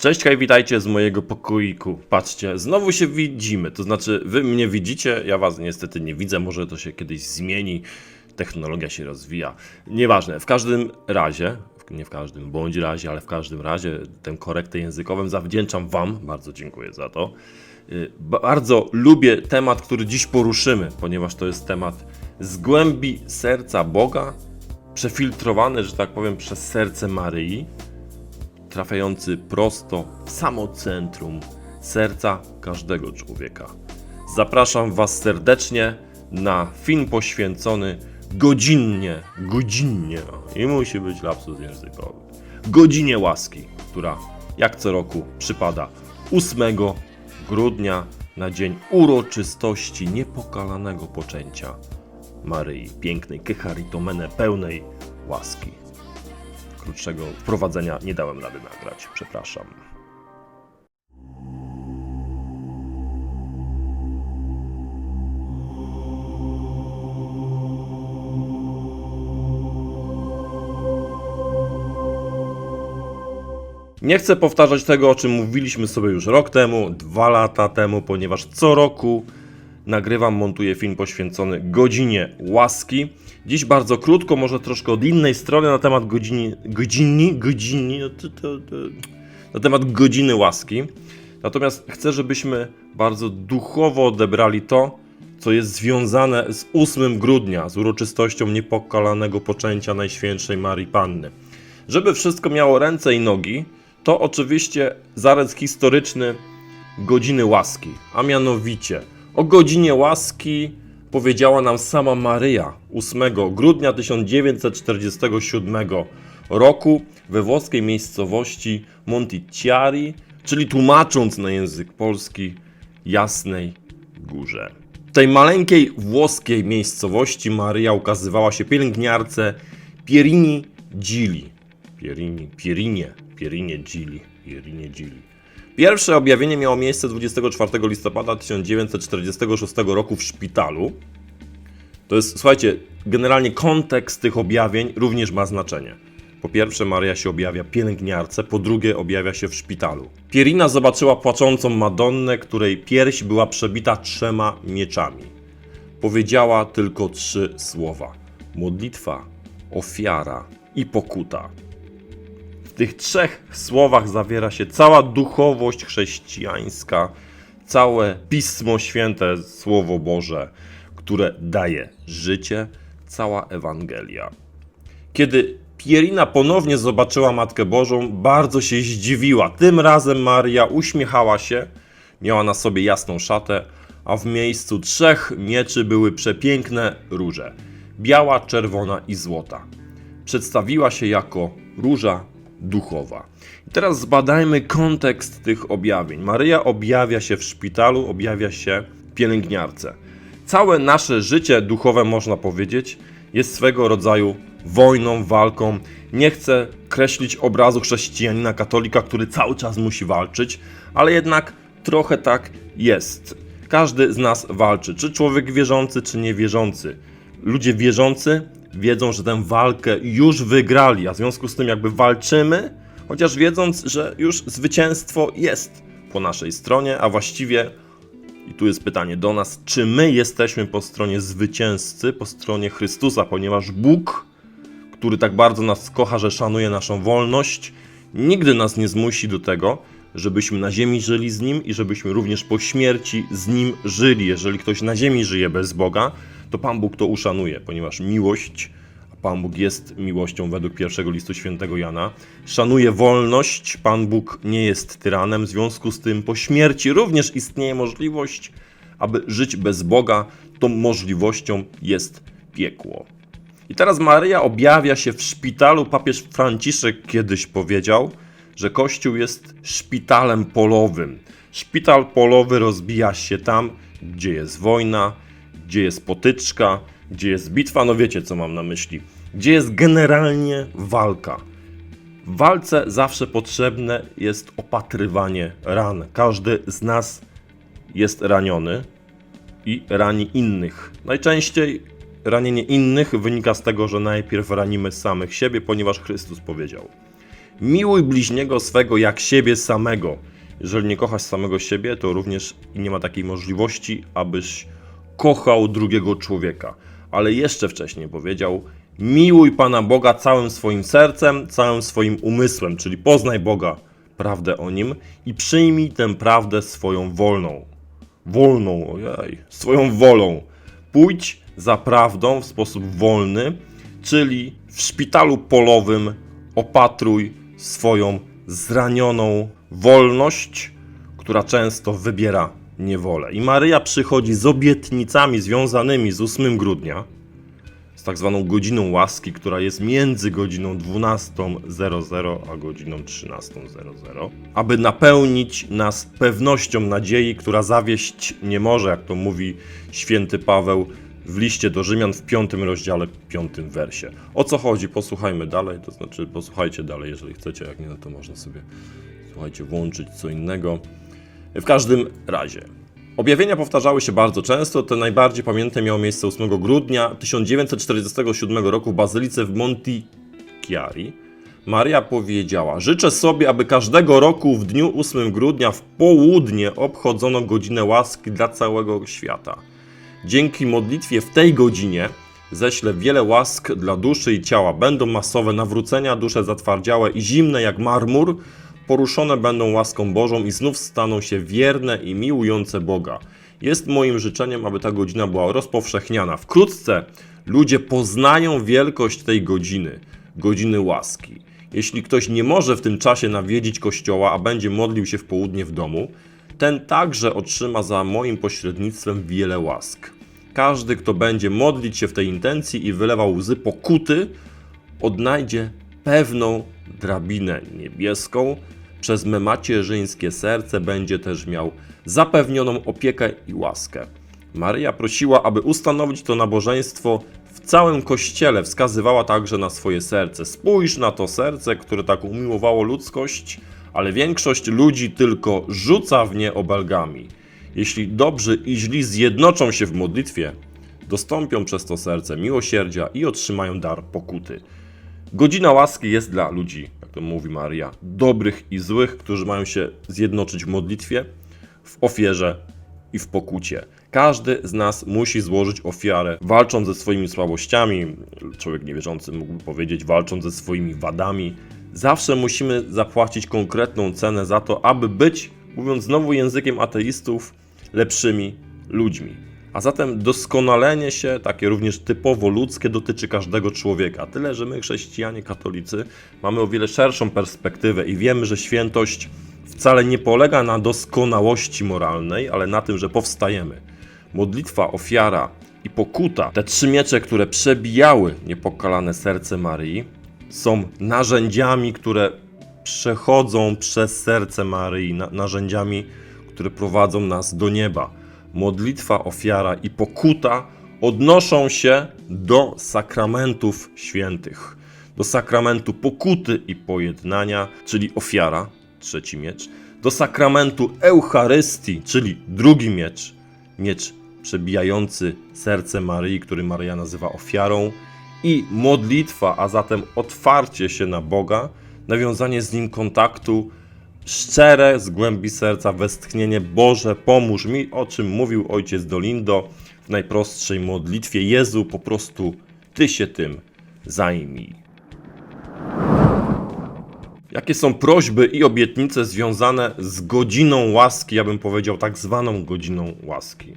Cześć, hej, witajcie z mojego pokoiku. Patrzcie, znowu się widzimy, to znaczy wy mnie widzicie, ja was niestety nie widzę, może to się kiedyś zmieni, technologia się rozwija. Nieważne, w każdym razie, nie w każdym bądź razie, ale w każdym razie tę korektę językową zawdzięczam wam, bardzo dziękuję za to. Y, Bardzo lubię temat, który dziś poruszymy, ponieważ to jest temat z głębi serca Boga, przefiltrowany, że tak powiem, przez serce Maryi trafiający prosto w samo centrum serca każdego człowieka. Zapraszam Was serdecznie na film poświęcony godzinnie, godzinnie, i musi być lapsus językowy, godzinie łaski, która jak co roku przypada 8 grudnia na dzień uroczystości niepokalanego poczęcia Maryi, pięknej Kecharitomene pełnej łaski krótszego wprowadzenia nie dałem rady nagrać. Przepraszam. Nie chcę powtarzać tego, o czym mówiliśmy sobie już rok temu, dwa lata temu, ponieważ co roku nagrywam, montuję film poświęcony godzinie łaski. Dziś bardzo krótko, może troszkę od innej strony na temat godzini, godzini, godzini, no na temat godziny łaski. Natomiast chcę, żebyśmy bardzo duchowo odebrali to, co jest związane z 8 grudnia, z uroczystością niepokalanego poczęcia Najświętszej Marii Panny. Żeby wszystko miało ręce i nogi, to oczywiście zarys historyczny godziny łaski, a mianowicie o godzinie łaski powiedziała nam sama Maryja 8 grudnia 1947 roku we włoskiej miejscowości Monticchiari, czyli tłumacząc na język polski Jasnej Górze. W tej maleńkiej włoskiej miejscowości Maryja ukazywała się pielęgniarce Pierini Gili. Pierini, Pierinie, Pierinie Gili, Pierinie Gili. Pierwsze objawienie miało miejsce 24 listopada 1946 roku w szpitalu. To jest, słuchajcie, generalnie kontekst tych objawień również ma znaczenie. Po pierwsze, Maria się objawia pielęgniarce, po drugie, objawia się w szpitalu. Pierina zobaczyła płaczącą Madonnę, której pierś była przebita trzema mieczami. Powiedziała tylko trzy słowa: modlitwa, ofiara i pokuta. W tych trzech słowach zawiera się cała duchowość chrześcijańska, całe Pismo Święte, Słowo Boże, które daje życie, cała Ewangelia. Kiedy Pierina ponownie zobaczyła Matkę Bożą, bardzo się zdziwiła. Tym razem Maria uśmiechała się, miała na sobie jasną szatę, a w miejscu trzech mieczy były przepiękne róże biała, czerwona i złota. Przedstawiła się jako róża duchowa. I teraz zbadajmy kontekst tych objawień. Maryja objawia się w szpitalu, objawia się pielęgniarce. Całe nasze życie duchowe, można powiedzieć, jest swego rodzaju wojną, walką. Nie chcę kreślić obrazu chrześcijanina, katolika, który cały czas musi walczyć, ale jednak trochę tak jest. Każdy z nas walczy, czy człowiek wierzący, czy niewierzący. Ludzie wierzący wiedzą, że tę walkę już wygrali, a w związku z tym jakby walczymy, chociaż wiedząc, że już zwycięstwo jest po naszej stronie, a właściwie i tu jest pytanie do nas, czy my jesteśmy po stronie zwycięzcy, po stronie Chrystusa, ponieważ Bóg, który tak bardzo nas kocha, że szanuje naszą wolność, nigdy nas nie zmusi do tego, żebyśmy na ziemi żyli z Nim i żebyśmy również po śmierci z Nim żyli. Jeżeli ktoś na ziemi żyje bez Boga, to Pan Bóg to uszanuje, ponieważ miłość, a Pan Bóg jest miłością według pierwszego listu świętego Jana, szanuje wolność, Pan Bóg nie jest tyranem, w związku z tym po śmierci również istnieje możliwość, aby żyć bez Boga, tą możliwością jest piekło. I teraz Maryja objawia się w szpitalu. Papież Franciszek kiedyś powiedział, że Kościół jest szpitalem polowym. Szpital polowy rozbija się tam, gdzie jest wojna, gdzie jest potyczka, gdzie jest bitwa. No wiecie, co mam na myśli. Gdzie jest generalnie walka. W walce zawsze potrzebne jest opatrywanie ran. Każdy z nas jest raniony i rani innych. Najczęściej ranienie innych wynika z tego, że najpierw ranimy samych siebie, ponieważ Chrystus powiedział: Miłuj bliźniego swego jak siebie samego. Jeżeli nie kochasz samego siebie, to również nie ma takiej możliwości, abyś kochał drugiego człowieka. Ale jeszcze wcześniej powiedział: Miłuj Pana Boga całym swoim sercem, całym swoim umysłem, czyli poznaj Boga, prawdę o nim i przyjmij tę prawdę swoją wolną. Wolną, ojej, swoją wolą. Pójdź za prawdą w sposób wolny, czyli w szpitalu polowym opatruj swoją zranioną wolność, która często wybiera niewolę. I Maryja przychodzi z obietnicami związanymi z 8 grudnia, z tak zwaną godziną łaski, która jest między godziną 12.00 a godziną 13.00, aby napełnić nas pewnością nadziei, która zawieść nie może, jak to mówi święty Paweł w liście do Rzymian w piątym rozdziale, piątym wersie. O co chodzi? Posłuchajmy dalej, to znaczy posłuchajcie dalej, jeżeli chcecie, jak nie, no to można sobie, słuchajcie, włączyć co innego. W każdym razie, Objawienia powtarzały się bardzo często. Te najbardziej pamiętne miało miejsce 8 grudnia 1947 roku w bazylice w Montichiari. Maria powiedziała: Życzę sobie, aby każdego roku w dniu 8 grudnia w południe obchodzono godzinę łaski dla całego świata. Dzięki modlitwie w tej godzinie ześlę wiele łask dla duszy i ciała. Będą masowe nawrócenia, dusze zatwardziałe i zimne jak marmur poruszone będą łaską Bożą i znów staną się wierne i miłujące Boga. Jest moim życzeniem, aby ta godzina była rozpowszechniana. Wkrótce ludzie poznają wielkość tej godziny, godziny łaski. Jeśli ktoś nie może w tym czasie nawiedzić kościoła, a będzie modlił się w południe w domu, ten także otrzyma za moim pośrednictwem wiele łask. Każdy, kto będzie modlić się w tej intencji i wylewał łzy pokuty, odnajdzie pewną drabinę niebieską, przez me macierzyńskie serce będzie też miał zapewnioną opiekę i łaskę. Maryja prosiła, aby ustanowić to nabożeństwo w całym kościele, wskazywała także na swoje serce. Spójrz na to serce, które tak umiłowało ludzkość, ale większość ludzi tylko rzuca w nie obelgami. Jeśli dobrzy i źli zjednoczą się w modlitwie, dostąpią przez to serce miłosierdzia i otrzymają dar pokuty. Godzina łaski jest dla ludzi, jak to mówi Maria, dobrych i złych, którzy mają się zjednoczyć w modlitwie, w ofierze i w pokucie. Każdy z nas musi złożyć ofiarę, walcząc ze swoimi słabościami. Człowiek niewierzący mógłby powiedzieć, walcząc ze swoimi wadami. Zawsze musimy zapłacić konkretną cenę za to, aby być, mówiąc znowu językiem ateistów, lepszymi ludźmi. A zatem doskonalenie się, takie również typowo ludzkie, dotyczy każdego człowieka. Tyle, że my, chrześcijanie, katolicy, mamy o wiele szerszą perspektywę i wiemy, że świętość wcale nie polega na doskonałości moralnej, ale na tym, że powstajemy. Modlitwa, ofiara i pokuta, te trzy miecze, które przebijały niepokalane serce Maryi, są narzędziami, które przechodzą przez serce Maryi, na, narzędziami, które prowadzą nas do nieba. Modlitwa, ofiara i pokuta odnoszą się do sakramentów świętych, do sakramentu pokuty i pojednania, czyli ofiara, trzeci miecz, do sakramentu Eucharystii, czyli drugi miecz, miecz przebijający serce Maryi, który Maryja nazywa ofiarą, i modlitwa, a zatem otwarcie się na Boga, nawiązanie z Nim kontaktu, szczere z głębi serca westchnienie Boże, pomóż mi, o czym mówił ojciec Dolindo w najprostszej modlitwie. Jezu, po prostu Ty się tym zajmij. Jakie są prośby i obietnice związane z godziną łaski, ja bym powiedział tak zwaną godziną łaski?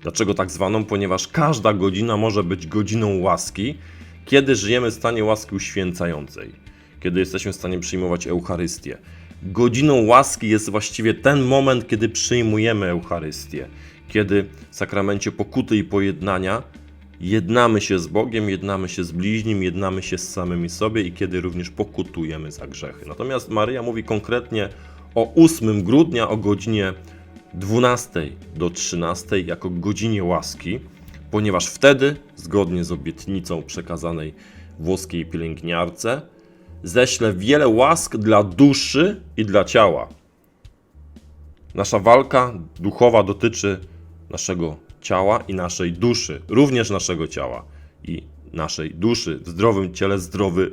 Dlaczego tak zwaną? Ponieważ każda godzina może być godziną łaski, kiedy żyjemy w stanie łaski uświęcającej, kiedy jesteśmy w stanie przyjmować Eucharystię. Godziną łaski jest właściwie ten moment, kiedy przyjmujemy Eucharystię, kiedy w sakramencie pokuty i pojednania jednamy się z Bogiem, jednamy się z bliźnim, jednamy się z samymi sobie i kiedy również pokutujemy za grzechy. Natomiast Maryja mówi konkretnie o 8 grudnia o godzinie 12 do 13 jako godzinie łaski, ponieważ wtedy, zgodnie z obietnicą przekazanej włoskiej pielęgniarce, ześlę wiele łask dla duszy i dla ciała. Nasza walka duchowa dotyczy naszego ciała i naszej duszy, również naszego ciała i naszej duszy. W zdrowym ciele zdrowy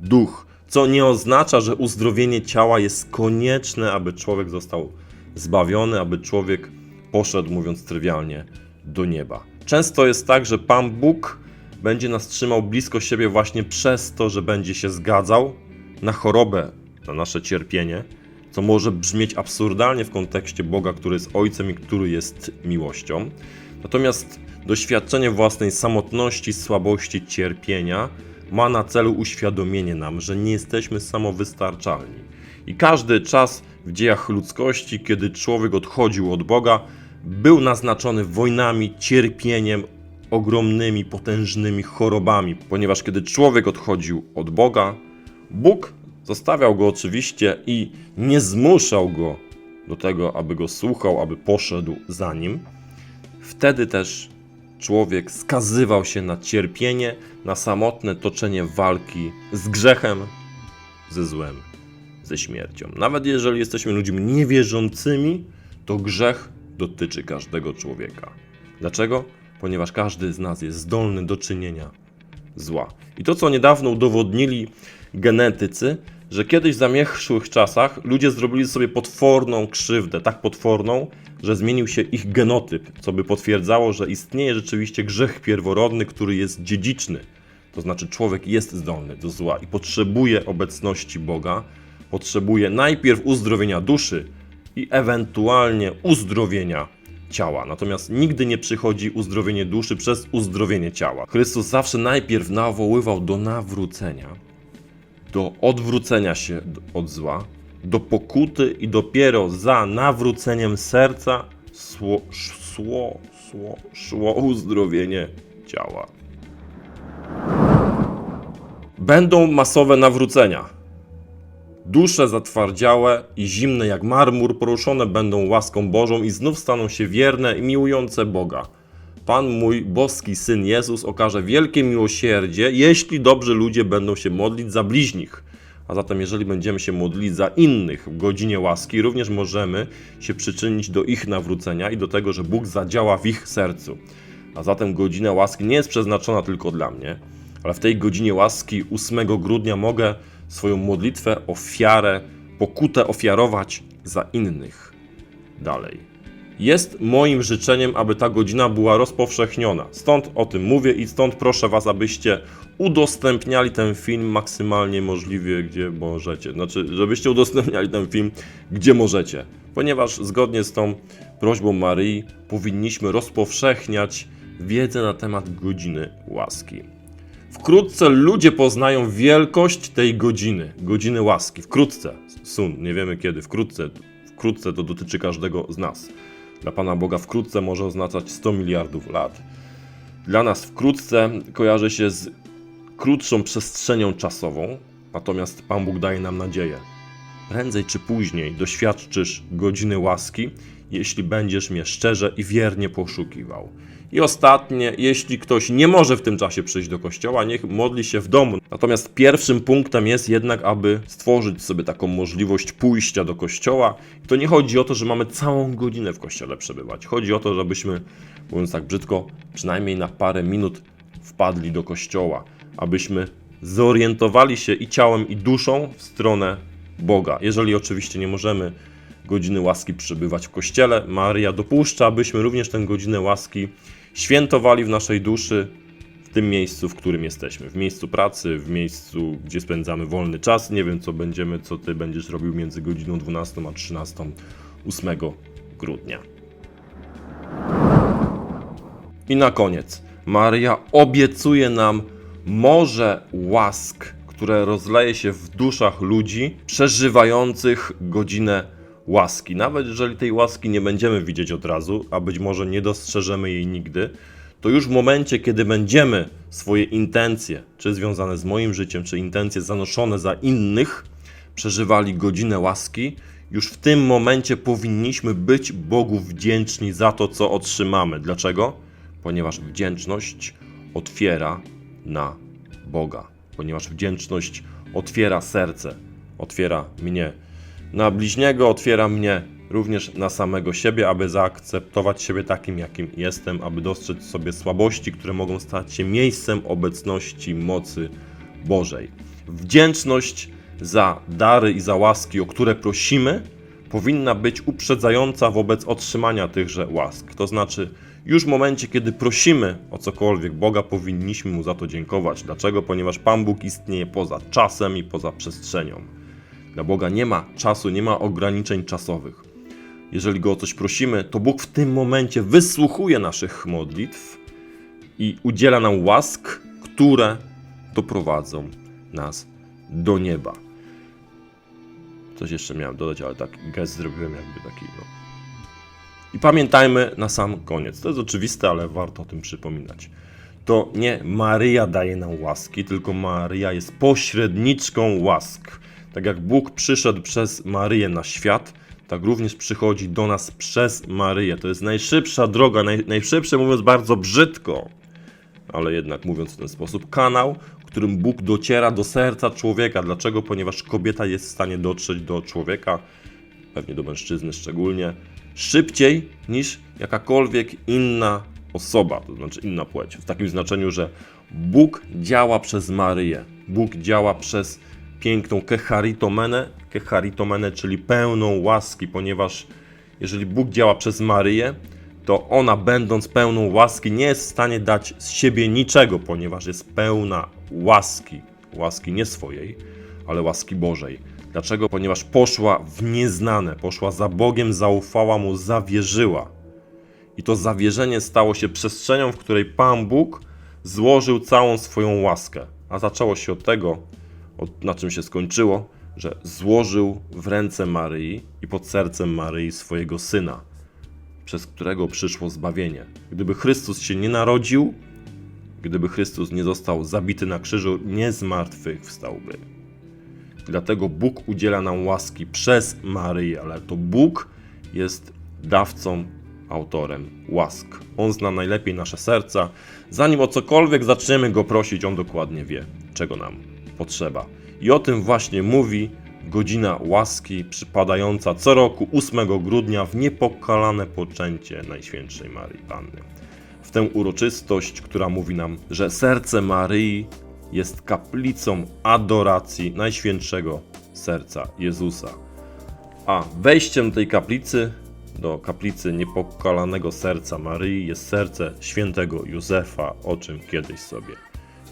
duch. Co nie oznacza, że uzdrowienie ciała jest konieczne, aby człowiek został zbawiony, aby człowiek poszedł, mówiąc trywialnie, do nieba. Często jest tak, że Pan Bóg będzie nas trzymał blisko siebie właśnie przez to, że będzie się zgadzał na chorobę, na nasze cierpienie, co może brzmieć absurdalnie w kontekście Boga, który jest Ojcem i który jest miłością. Natomiast doświadczenie własnej samotności, słabości, cierpienia ma na celu uświadomienie nam, że nie jesteśmy samowystarczalni. I każdy czas w dziejach ludzkości, kiedy człowiek odchodził od Boga, był naznaczony wojnami, cierpieniem, ogromnymi, potężnymi chorobami, ponieważ kiedy człowiek odchodził od Boga, Bóg zostawiał go oczywiście i nie zmuszał go do tego, aby go słuchał, aby poszedł za nim. Wtedy też człowiek skazywał się na cierpienie, na samotne toczenie walki z grzechem, ze złem, ze śmiercią. Nawet jeżeli jesteśmy ludźmi niewierzącymi, to grzech dotyczy każdego człowieka. Dlaczego? Ponieważ każdy z nas jest zdolny do czynienia zła. I to, co niedawno udowodnili genetycy, że kiedyś w zamierzchłych czasach ludzie zrobili sobie potworną krzywdę, tak potworną, że zmienił się ich genotyp, co by potwierdzało, że istnieje rzeczywiście grzech pierworodny, który jest dziedziczny. To znaczy, człowiek jest zdolny do zła i potrzebuje obecności Boga, potrzebuje najpierw uzdrowienia duszy i ewentualnie uzdrowienia ciała. Natomiast nigdy nie przychodzi uzdrowienie duszy przez uzdrowienie ciała. Chrystus zawsze najpierw nawoływał do nawrócenia, do odwrócenia się od zła, do pokuty i dopiero za nawróceniem serca szło, szło, szło, szło uzdrowienie ciała. Będą masowe nawrócenia. Dusze zatwardziałe i zimne jak marmur poruszone będą łaską Bożą i znów staną się wierne i miłujące Boga. Pan mój boski Syn Jezus okaże wielkie miłosierdzie, jeśli dobrzy ludzie będą się modlić za bliźnich. A zatem, jeżeli będziemy się modlić za innych w godzinie łaski, również możemy się przyczynić do ich nawrócenia i do tego, że Bóg zadziała w ich sercu. A zatem godzina łaski nie jest przeznaczona tylko dla mnie, ale w tej godzinie łaski 8 grudnia mogę swoją modlitwę, ofiarę, pokutę ofiarować za innych. Dalej. Jest moim życzeniem, aby ta godzina była rozpowszechniona. Stąd o tym mówię i stąd proszę Was, abyście udostępniali ten film maksymalnie możliwie, gdzie możecie. Znaczy, żebyście udostępniali ten film, gdzie możecie. Ponieważ zgodnie z tą prośbą Maryi powinniśmy rozpowszechniać wiedzę na temat godziny łaski. Wkrótce ludzie poznają wielkość tej godziny, godziny łaski. Wkrótce, sun, nie wiemy kiedy, wkrótce, wkrótce to dotyczy każdego z nas. Dla Pana Boga wkrótce może oznaczać 100 miliardów lat. Dla nas wkrótce kojarzy się z krótszą przestrzenią czasową, natomiast Pan Bóg daje nam nadzieję. Prędzej czy później doświadczysz godziny łaski, jeśli będziesz mnie szczerze i wiernie poszukiwał. I ostatnie, jeśli ktoś nie może w tym czasie przyjść do kościoła, niech modli się w domu. Natomiast pierwszym punktem jest jednak, aby stworzyć sobie taką możliwość pójścia do kościoła. I to nie chodzi o to, że mamy całą godzinę w kościele przebywać. Chodzi o to, żebyśmy, mówiąc tak brzydko, przynajmniej na parę minut wpadli do kościoła, abyśmy zorientowali się i ciałem, i duszą w stronę Boga. Jeżeli oczywiście nie możemy godziny łaski przebywać w kościele, Maria dopuszcza, abyśmy również tę godzinę łaski świętowali w naszej duszy w tym miejscu, w którym jesteśmy. W miejscu pracy, w miejscu, gdzie spędzamy wolny czas. Nie wiem, co będziemy, co ty będziesz robił między godziną 12 a 13 8 grudnia. I na koniec, Maria obiecuje nam morze łask, które rozleje się w duszach ludzi przeżywających godzinę łaski. Nawet jeżeli tej łaski nie będziemy widzieć od razu, a być może nie dostrzeżemy jej nigdy, to już w momencie, kiedy będziemy swoje intencje, czy związane z moim życiem, czy intencje zanoszone za innych, przeżywali godzinę łaski, już w tym momencie powinniśmy być Bogu wdzięczni za to, co otrzymamy. Dlaczego? Ponieważ wdzięczność otwiera na Boga, ponieważ wdzięczność otwiera serce, otwiera mnie na bliźniego, otwiera mnie również na samego siebie, aby zaakceptować siebie takim, jakim jestem, aby dostrzec sobie słabości, które mogą stać się miejscem obecności mocy Bożej. Wdzięczność za dary i za łaski, o które prosimy, powinna być uprzedzająca wobec otrzymania tychże łask. To znaczy, już w momencie, kiedy prosimy o cokolwiek Boga, powinniśmy Mu za to dziękować. Dlaczego? Ponieważ Pan Bóg istnieje poza czasem i poza przestrzenią. Dla Boga nie ma czasu, nie ma ograniczeń czasowych. Jeżeli Go o coś prosimy, to Bóg w tym momencie wysłuchuje naszych modlitw i udziela nam łask, które doprowadzą nas do nieba. Coś jeszcze miałem dodać, ale tak gest zrobiłem jakby taki, no. I pamiętajmy na sam koniec, to jest oczywiste, ale warto o tym przypominać. To nie Maryja daje nam łaski, tylko Maryja jest pośredniczką łask. Tak jak Bóg przyszedł przez Maryję na świat, tak również przychodzi do nas przez Maryję. To jest najszybsza droga, naj, najszybsze mówiąc bardzo brzydko, ale jednak mówiąc w ten sposób, kanał, którym Bóg dociera do serca człowieka. Dlaczego? Ponieważ kobieta jest w stanie dotrzeć do człowieka, pewnie do mężczyzny szczególnie, szybciej niż jakakolwiek inna osoba, to znaczy inna płeć. W takim znaczeniu, że Bóg działa przez Maryję. Bóg działa przez piękną kecharitomene, kecharitomene, czyli pełną łaski, ponieważ jeżeli Bóg działa przez Maryję, to ona, będąc pełną łaski, nie jest w stanie dać z siebie niczego, ponieważ jest pełna łaski. Łaski nie swojej, ale łaski Bożej. Dlaczego? Ponieważ poszła w nieznane, poszła za Bogiem, zaufała mu, zawierzyła. I to zawierzenie stało się przestrzenią, w której Pan Bóg złożył całą swoją łaskę. A zaczęło się od tego, na czym się skończyło, że złożył w ręce Maryi i pod sercem Maryi swojego syna przez którego przyszło zbawienie. Gdyby Chrystus się nie narodził, gdyby Chrystus nie został zabity na krzyżu, nie zmartwychwstałby. Dlatego Bóg udziela nam łaski przez Maryję, ale to Bóg jest dawcą, autorem łask. On zna najlepiej nasze serca. Zanim o cokolwiek zaczniemy go prosić, on dokładnie wie, czego nam potrzeba. I o tym właśnie mówi godzina łaski przypadająca co roku 8 grudnia w niepokalane poczęcie Najświętszej Maryi Panny. W tę uroczystość, która mówi nam, że serce Maryi jest kaplicą adoracji Najświętszego Serca Jezusa. A wejściem tej kaplicy do kaplicy niepokalanego serca Maryi jest serce świętego Józefa, o czym kiedyś sobie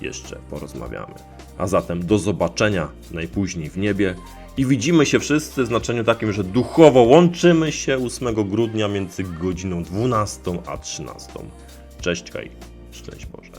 jeszcze porozmawiamy. A zatem do zobaczenia najpóźniej w niebie i widzimy się wszyscy w znaczeniu takim, że duchowo łączymy się 8 grudnia między godziną 12 a 13. Cześć Kaj, szczęść Boże.